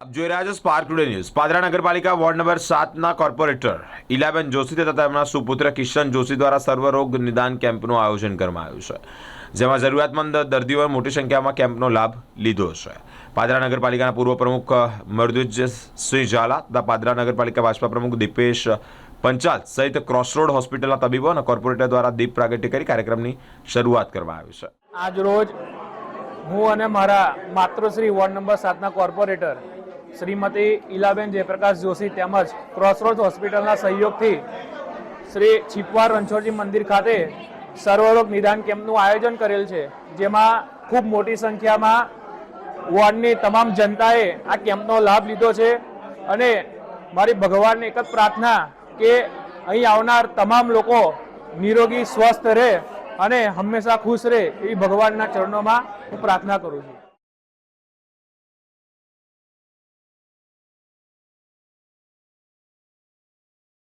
આપ જોઈ રહ્યા છો સ્પાર્ક ટુડે ન્યૂઝ પાદરા નગરપાલિકા વોર્ડ નંબર સાતના કોર્પોરેટર ઇલાબેન જોશી તથા તેમના સુપુત્ર કિશન જોશી દ્વારા સર્વરોગ નિદાન કેમ્પનું આયોજન કરવામાં આવ્યું છે. જેમાં જરૂરિયાતમંદ દર્દીઓએ મોટી સંખ્યામાં કેમ્પનો લાભ લીધો છે. પાદરા નગરપાલિકાના પૂર્વ પ્રમુખ મરદુજસિંહ ઝાલા તથા પાદરા નગરપાલિકા ભાજપા પ્રમુખ દીપેશ પંચાલ સહિત ક્રોસરોડ હોસ્પિટલના તબીબો અને કોર્પોરેટર દ્વારા દીપ પ્રાગટ્ય કરી કાર્યક્રમની શરૂઆત કરવામાં આવી છે. આજ રોજ હું અને મારા માતૃશ્રી વોર્ડ નંબર સાતના કોર્પોરેટર શ્રીમતી ઈલાબેન જયપ્રકાશ જોશી તેમજ ક્રોસરોડ હોસ્પિટલના સહયોગથી શ્રી છીપવા રણછોડજી મંદિર ખાતે સર્વરોગ નિદાન કેમ્પનું આયોજન કરેલ છે, જેમાં ખૂબ મોટી સંખ્યામાં વોર્ડની તમામ જનતાએ આ કેમ્પનો લાભ લીધો છે અને મારી ભગવાનને એક જ પ્રાર્થના કે અહીં આવનાર તમામ લોકો નિરોગી, સ્વસ્થ રહે અને હંમેશા ખુશ રહે એવી ભગવાનના ચરણોમાં હું પ્રાર્થના કરું છું.